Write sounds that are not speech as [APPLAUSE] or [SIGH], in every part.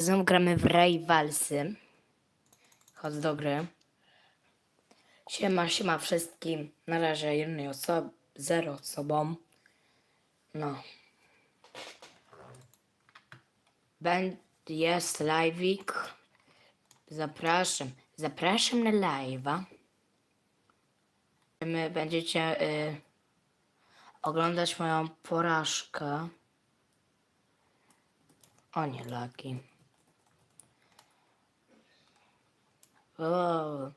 Znowu gramy w Rivalsy. Chodź do gry. Siema, siema wszystkim. Na razie jednej osoby, zero osobom. No. Jest live'ik. Zapraszam. Zapraszam na live'a. My będziecie y, oglądać moją porażkę. O nie, laki. O,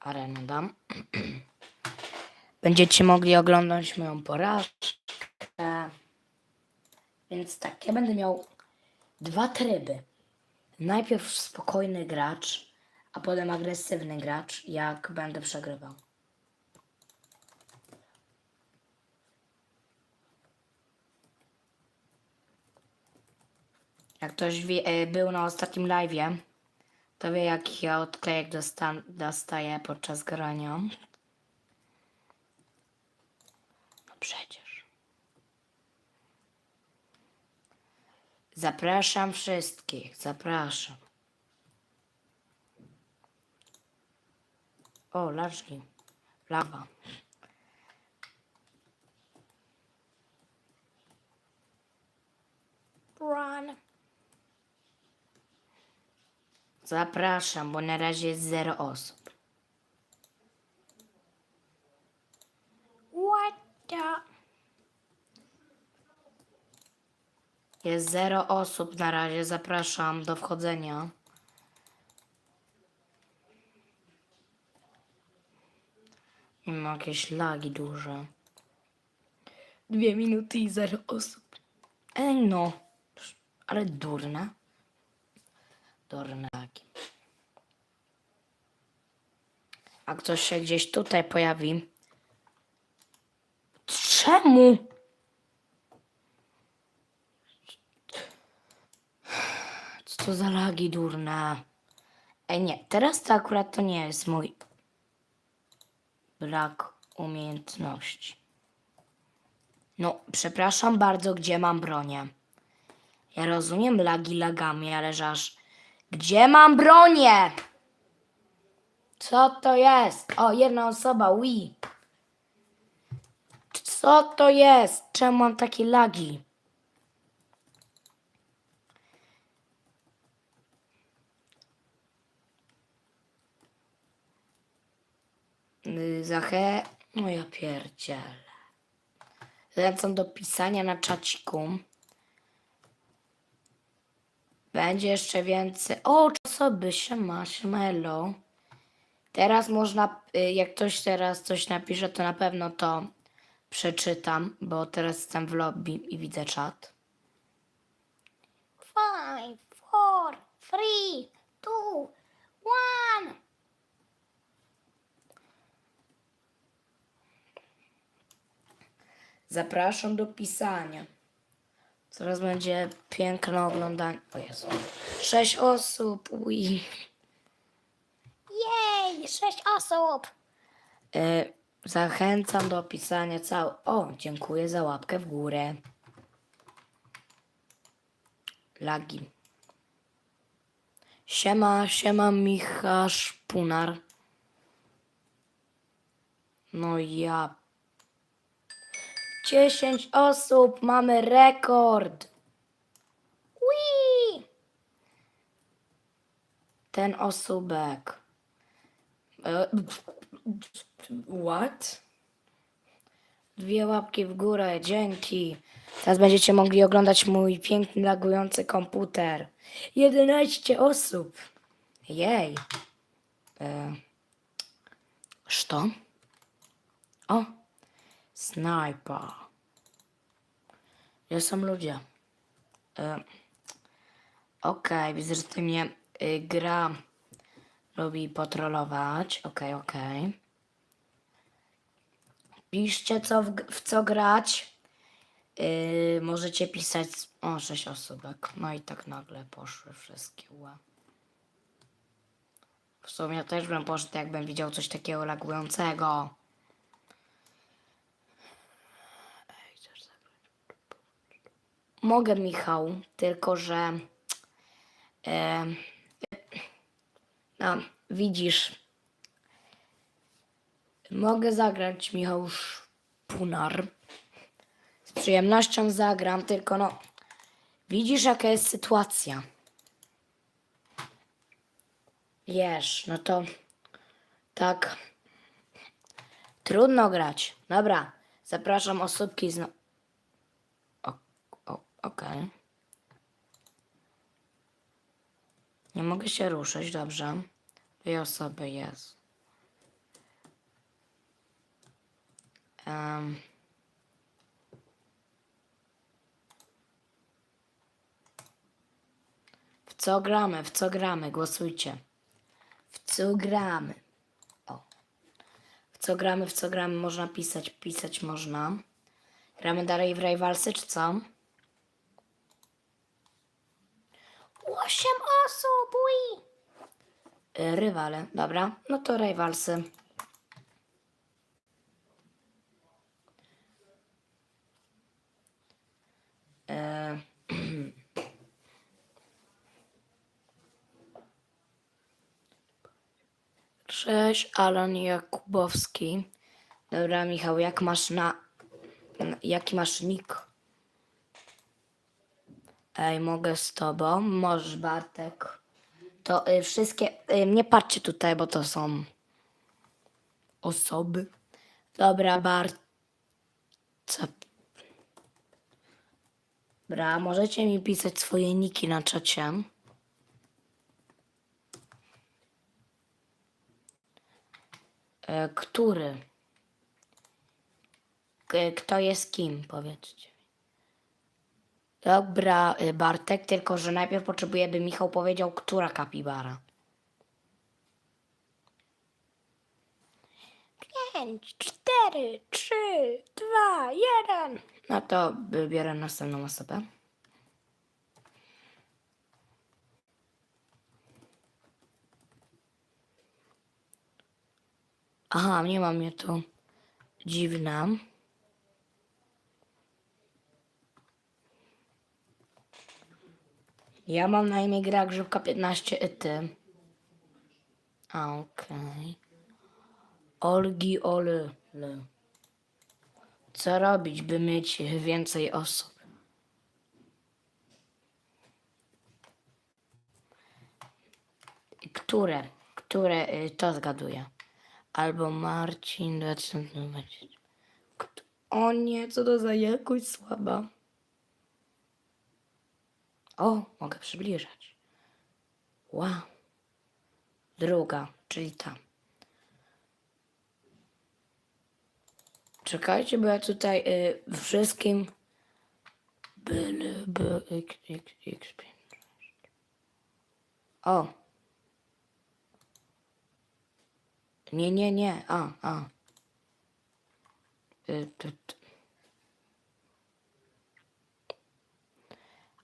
arenę dam. [CLEARS THROAT] Będziecie mogli oglądać moją porażkę. Więc tak, ja będę miał dwa tryby. Najpierw spokojny gracz, a potem agresywny gracz, jak będę przegrywał. Jak ktoś wie, e, był na ostatnim live'ie, to wie jak ja odklejek dostaję podczas grania. No przecież. Zapraszam wszystkich, zapraszam. O, laczki. Lawa. Run. Zapraszam, bo na razie jest zero osób. What the? Jest zero osób na razie, zapraszam do wchodzenia. I ma jakieś lagi duże. Dwie minuty i zero osób. Ej no, ale durne. Dornaki. A ktoś się gdzieś tutaj pojawi. Czemu? Co to za lagi durne? Ej, nie, teraz to akurat to nie jest mój brak umiejętności. No, przepraszam bardzo, gdzie mam bronię? Ja rozumiem lagi lagami, ale że aż gdzie mam bronię? Co to jest? O, jedna osoba, ui. Co to jest? Czemu mam takie lagi? Zachę... No ja pierdzielę. Lecą do pisania na czaciku. Będzie jeszcze więcej. O, osoby, siema, siemelo. Teraz można, y, jak ktoś teraz coś napisze, to na pewno to przeczytam, bo teraz jestem w lobby i widzę czat. Five, four, three, two, one. Zapraszam do pisania. Teraz będzie piękne oglądanie. O Jezu. Sześć osób. Ui. Jej, sześć osób. E, zachęcam do pisania cał. O, dziękuję za łapkę w górę. Lagi. Siema, siema Micha Szpunar. No ja 10 osób, mamy rekord. Wii! Ten osobek. E, what? Dwie łapki w górę, dzięki. Teraz będziecie mogli oglądać mój piękny, lagujący komputer. 11 osób. Jej. E... Szto? O. Snajper. Gdzie są ludzie? E, Okej, widzę, że ty mnie y, gra lubi potrolować. Okej, okej. Piszcie, co w, w co grać. Y, możecie pisać. O, sześć osóbek. No i tak nagle poszły wszystkie łe. W sumie też bym poszedł, jakbym widział coś takiego lagującego. Mogę, Michał, tylko że Em, no, widzisz. Mogę zagrać, Michał Szpunar. Z przyjemnością zagram, tylko no. Widzisz, jaka jest sytuacja. Wiesz, no to tak. Trudno grać. Dobra, zapraszam osóbki z. Okej. Nie mogę się ruszyć, dobrze. Dwie osoby jest. Em. W co gramy? W co gramy? Głosujcie. W co gramy? O. W co gramy? W co gramy? Można pisać. Pisać można. Gramy dalej w Rivalsy, czy co? Osiem osób, ui! Y, Rywale, dobra. No to Rivalsy. E, [CLEARS THROAT] Cześć, Alan Jakubowski. Dobra, Michał, jak masz na... Jaki masz nick? Ej, mogę z tobą? Możesz, Bartek. To y, wszystkie... Y, nie patrzcie tutaj, bo to są osoby. Dobra, Bart... Co? Dobra, możecie mi pisać swoje niki na czacie. E, który? Kto jest kim? Powiedzcie. Dobra, y, Bartek, tylko że najpierw potrzebuję, by Michał powiedział, która kapibara. Pięć, cztery, trzy, dwa, jeden. No to wybiorę następną osobę. Aha, nie mam mnie tu. Dziwna. Ja mam na imię Gra Grzybka 15 i. A, okej. Olgi Oly. Ly. Co robić, by mieć więcej osób? Które? Które y, to zgaduję? Albo Marcin 2020. Kto- O nie, co to za jakość słaba. O, mogę przybliżać. Wow. Druga, czyli ta. Czekajcie, bo ja tutaj y, wszystkim. Byle, b, x, x, x, 5, O. Nie, nie, nie. A, a. Y, t, t.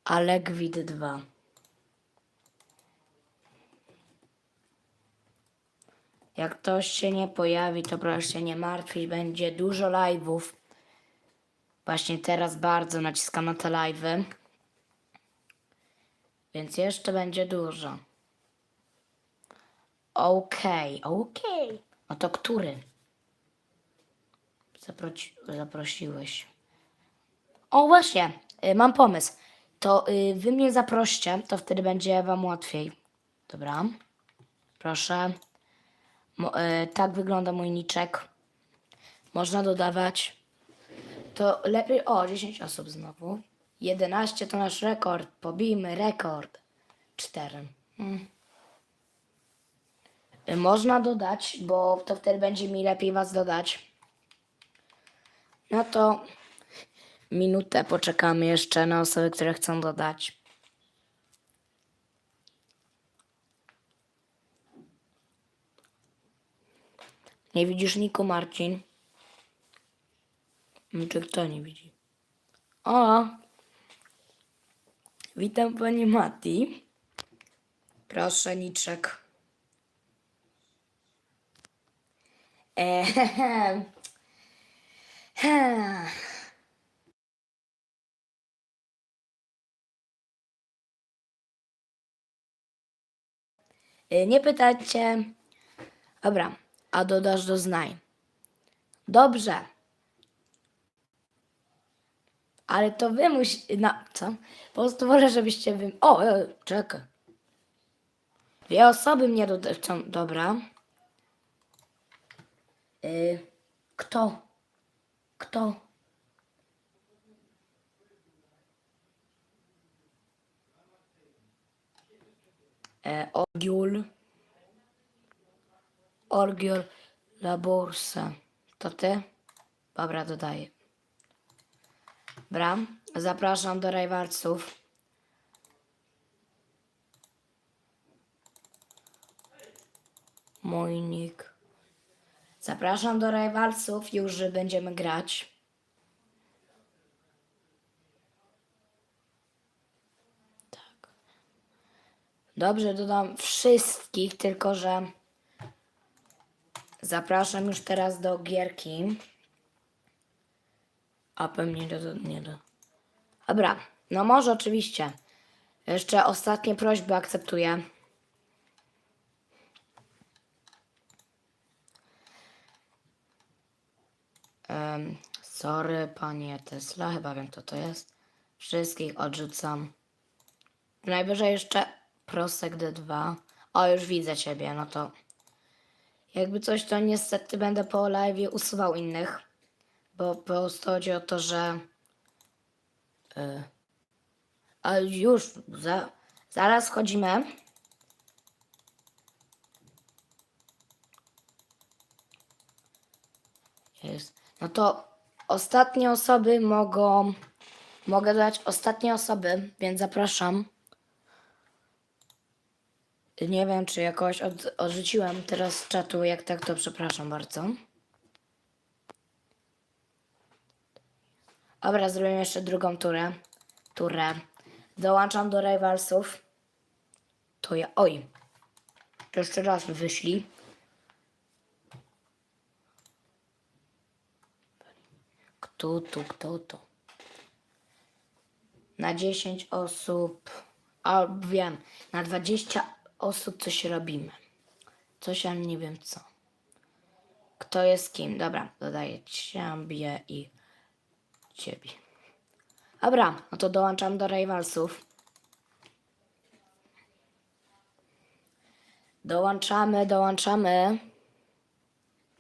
Ale Gwid 2. Jak ktoś się nie pojawi, to proszę się nie martwić, będzie dużo live'ów. Właśnie teraz bardzo naciskam na te live'y. Więc jeszcze będzie dużo. Okej, okej. No to który? Zaproci- zaprosiłeś. O właśnie, y, mam pomysł. To y, wy mnie zaproście, to wtedy będzie wam łatwiej. Dobra. Proszę. Mo, y, tak wygląda mój niczek. Można dodawać. To lepiej. O, 10 osób znowu. 11 to nasz rekord. Pobijmy rekord. 4. Hmm. Y, Można dodać, bo to wtedy będzie mi lepiej was dodać. No to minutę poczekamy jeszcze na osoby, które chcą dodać. Nie widzisz Niku Marcin? Czy kto nie widzi? O! Witam Pani Mati. Proszę, Niczek. Ehem. Nie pytajcie. Dobra, a dodasz do znaj. Dobrze. Ale to wy musi... No, co? Po prostu wolę, żebyście wy... O, e, czekaj. Dwie osoby mnie dotyczą. Dobra. Y, kto? Kto? E, Orgiul. Orgiul Laborsa. To ty? Dobra, dodaję. Dobra, zapraszam do rajwarców. Mój nick. Zapraszam do rajwarców, już będziemy grać. Dobrze, dodam wszystkich, tylko że zapraszam już teraz do gierki. A pewnie do, nie do. Dobra, no może oczywiście. Jeszcze ostatnie prośby akceptuję. Em, sorry, panie Tesla, chyba wiem kto to jest. Wszystkich odrzucam. Najwyżej jeszcze Prosek D2. O, już widzę ciebie, no to. Jakby coś, to niestety będę po live usuwał innych. Bo po prostu chodzi o to, że. Y, a już, za, zaraz chodzimy. Jest. No to ostatnie osoby mogą. Mogę dodać ostatnie osoby, więc zapraszam. Nie wiem, czy jakoś od, odrzuciłem teraz z czatu. Jak tak, to przepraszam bardzo. Dobra, zrobimy jeszcze drugą turę. Turę. Dołączam do rivalsów. To ja. Oj. Jeszcze raz wyszli. Kto tu, kto to? Na 10 osób. A wiem, na 20 osób coś robimy. Coś, ale nie wiem co. Kto jest kim? Dobra, dodaję ciebie i ciebie. Dobra, no to dołączam do rivalsów. Dołączamy, dołączamy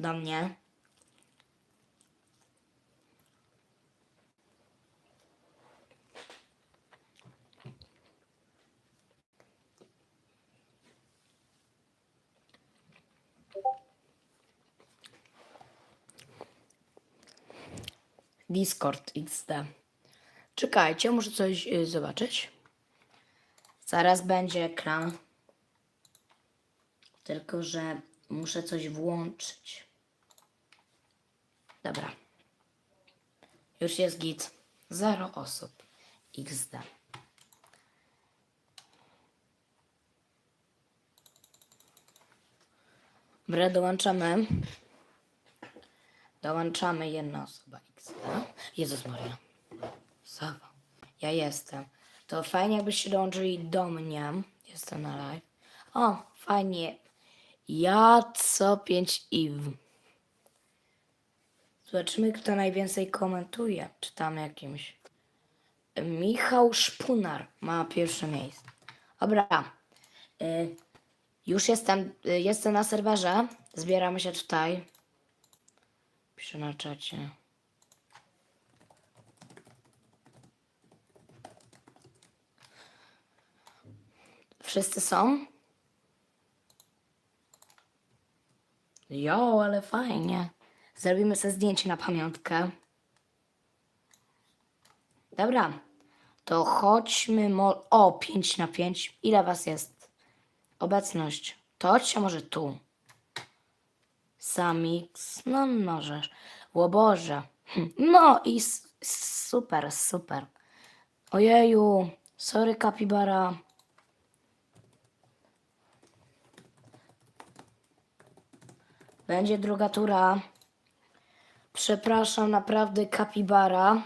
do mnie. Discord XD. Czekajcie, muszę coś y, zobaczyć. Zaraz będzie ekran. Tylko, że muszę coś włączyć. Dobra. Już jest git. Zero osób. XD. Dobra, dołączamy. Dołączamy jedna osoba XD. Jezus Maria. Sawa. Ja jestem. To fajnie jakbyście dołączyli do mnie. Jestem na live. O, fajnie. Ja co 5 iw. Zobaczymy, kto najwięcej komentuje. Czy tam jakimś. Michał Szpunar ma pierwsze miejsce. Dobra. Y, już jestem, y, jestem na serwerze. Zbieramy się tutaj. Piszę na czacie. Wszyscy są? Jo, ale fajnie. Zrobimy sobie zdjęcie na pamiątkę. Dobra. To chodźmy. Mo- o, 5 na 5. Ile was jest? Obecność. To chodźcie może tu. Samix. No możesz. O Boże. Hm, No i super, super. Ojeju. Sorry, kapibara. Będzie druga tura. Przepraszam, naprawdę kapibara.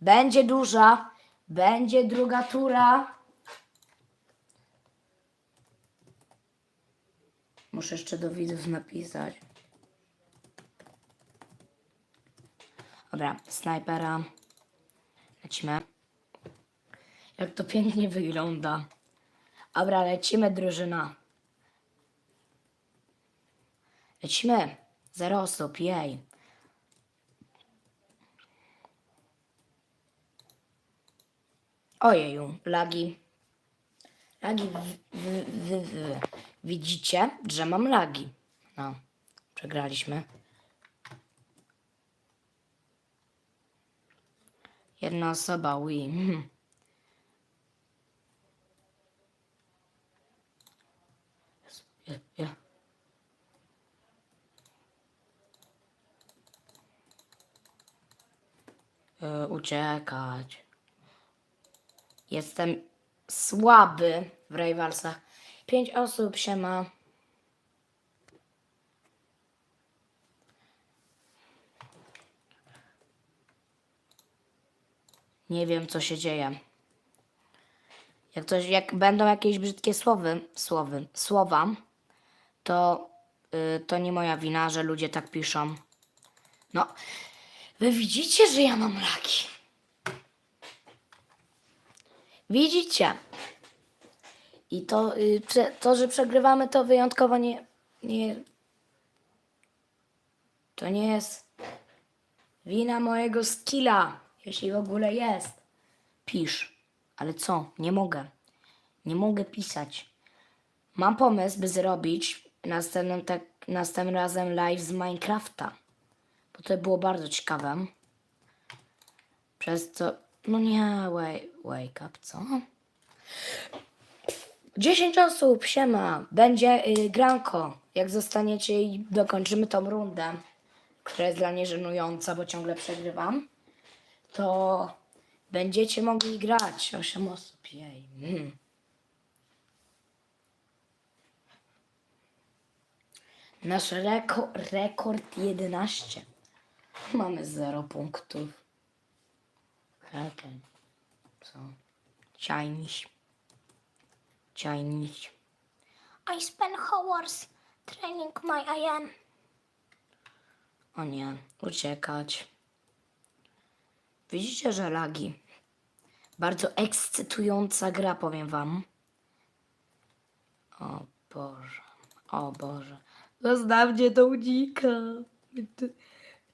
Będzie duża. Będzie druga tura. Muszę jeszcze do widzów napisać. Dobra, snajpera. Lecimy. Jak to pięknie wygląda. Dobra, lecimy drużyna. Lecimy. Zero osób, jej. Ojeju, lagi. Lagi, w, w, w, w. Widzicie, że mam lagi. No, przegraliśmy. Jedna osoba, ui. Mhm. Ja, ja. E, uciekać. Jestem słaby w Rivalsach. Pięć osób się ma. Nie wiem, co się dzieje. Jak, coś, jak będą jakieś brzydkie słowy, słowy, słowa, to, y, to nie moja wina, że ludzie tak piszą. No, wy widzicie, że ja mam laki. Widzicie. I to, y, to, że przegrywamy, to wyjątkowo nie, nie. To nie jest wina mojego skilla, jeśli w ogóle jest. Pisz. Ale co? Nie mogę. Nie mogę pisać. Mam pomysł, by zrobić następnym, tak, następnym razem live z Minecrafta. Bo to było bardzo ciekawe. Przez co. No nie, wake, up, co? 10 osób, siema. Będzie y, granko. Jak zostaniecie i dokończymy tą rundę, która jest dla mnie żenująca, bo ciągle przegrywam, to będziecie mogli grać. 8 osób, jej. Mm. Nasz reko rekord 11. Mamy 0 punktów. Okej. Co? Chinese. Chinese. I spend hours training my IM. O nie, uciekać. Widzicie, że lagi. Bardzo ekscytująca gra, powiem wam. O Boże, o Boże. Zostawcie tą dzika.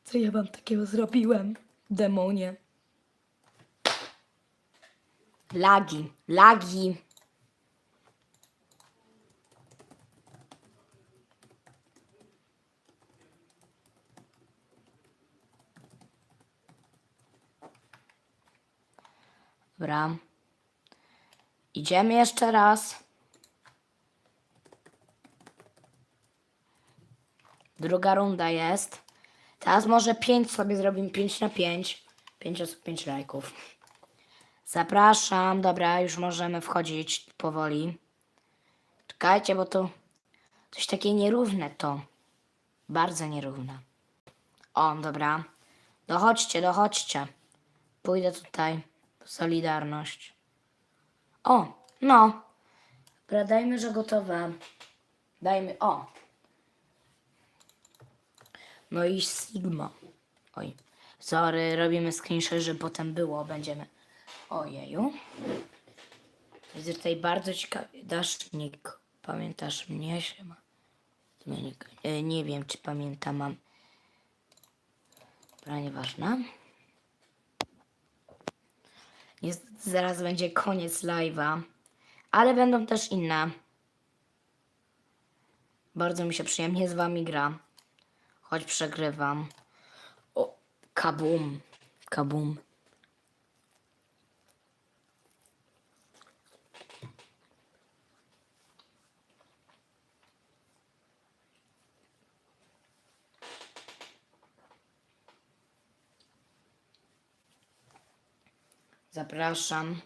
Co ja wam takiego zrobiłem, demonie? Lagi, lagi. Dobra. Idziemy jeszcze raz. Druga runda jest. Teraz może 5 sobie zrobimy 5 na 5. 5 osób, 5 lajków. Zapraszam. Dobra, już możemy wchodzić powoli. Czekajcie, bo to coś takie nierówne to. Bardzo nierówne. O, dobra. Dochodźcie, dochodźcie. Pójdę tutaj. Solidarność. O, no. Dobra, dajmy, że gotowe. Dajmy, o. No i Sigma. Oj, sorry, robimy screenshot, że potem było, będziemy. Ojeju. Widzę tutaj bardzo ciekawy dasznik. Pamiętasz mnie? Siema. Dominik. E, nie wiem, czy pamiętam, mam. Dobra, nieważne. Niestety zaraz będzie koniec live'a, ale będą też inne. Bardzo mi się przyjemnie z wami gra, choć przegrywam. O, kabum, kabum. Zapraszam.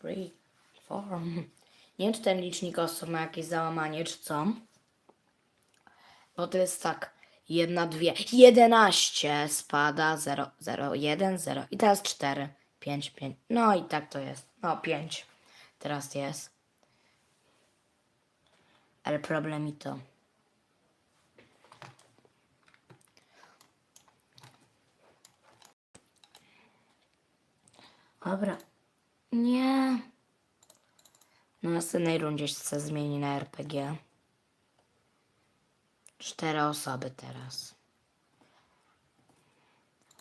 Free form. Nie wiem, czy ten licznik osób ma jakieś załamanie, czy co. Bo to jest tak. Jedna, dwie, jedenaście spada, zero, zero, jeden, zero. I teraz cztery, 5, 5. No i tak to jest. No 5. Teraz jest. Ale problem i to. Dobra. Nie. Na następnej rundzie się zmieni na RPG. Cztery osoby teraz.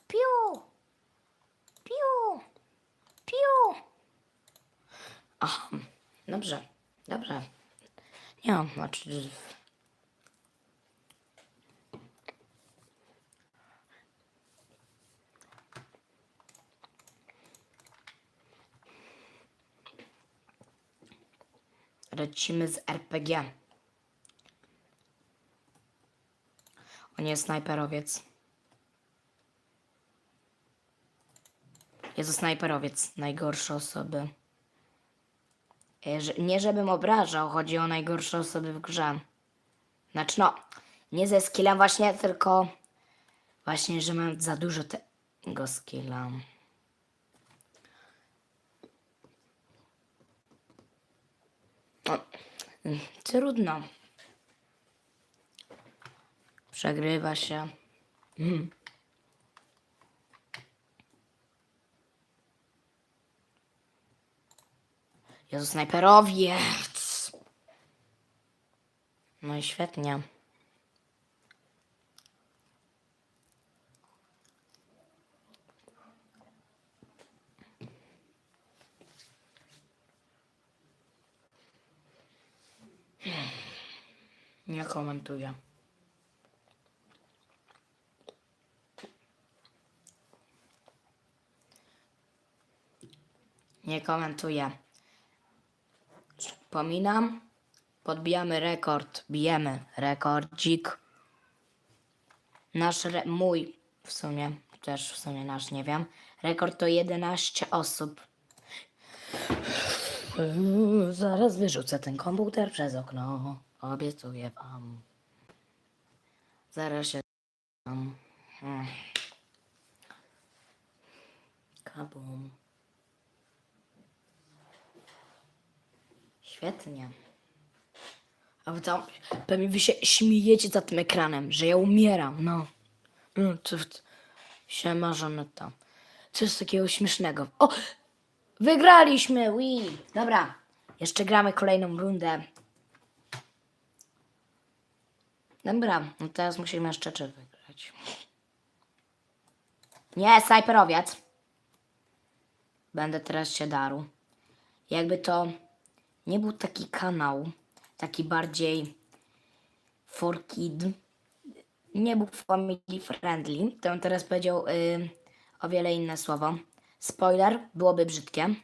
Piu! Piu! Piu! Aha, dobrze, dobrze. Nie mam, znaczy... Lecimy z RPG. O nie, snajperowiec. To snajperowiec, najgorsze osoby. E, Nie żebym obrażał, chodzi o najgorsze osoby w grze. Znaczy no, nie ze skillem właśnie, tylko właśnie, że mam za dużo tego skilla. No, trudno. Przegrywa się. Mm. Jezu, snajperowiec. No i świetnie. Nie komentuję. Nie komentuję. Przypominam, podbijamy rekord, bijemy rekordzik. Nasz, re, mój w sumie, też w sumie nasz, nie wiem. Rekord to 11 osób. Zaraz wyrzucę ten komputer przez okno. Obiecuję wam. Zaraz się tam. Hmm. Kabum. Świetnie. A wy tam, pewnie wy się śmiejecie za tym ekranem, że ja umieram, no. No, to, siema, Żaneta. Coś takiego śmiesznego. O! Wygraliśmy! Wii! Dobra, jeszcze gramy kolejną rundę. Dobra, no teraz musimy jeszcze czy wygrać. Nie, snajperowiec. Będę teraz się darł. Jakby to nie był taki kanał, taki bardziej for kid, nie był family friendly, to bym teraz powiedział y, o wiele inne słowo. Spoiler, byłoby brzydkie. [LAUGHS]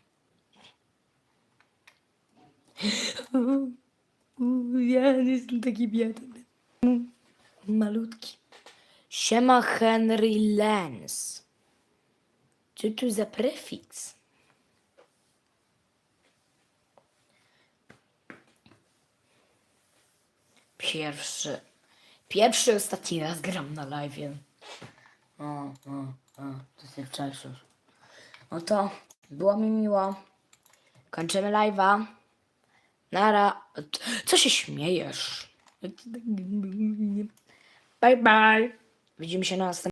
Ja jestem taki biedny. Malutki. Siema Henry Lenz. Co tu za prefiks? Pierwszy. Pierwszy, ostatni raz gram na live. O, o, o, to się wczeszysz. No to było mi miło. Kończymy live'a. Nara. Co się śmiejesz? Bye bye. Widzimy się na następnym.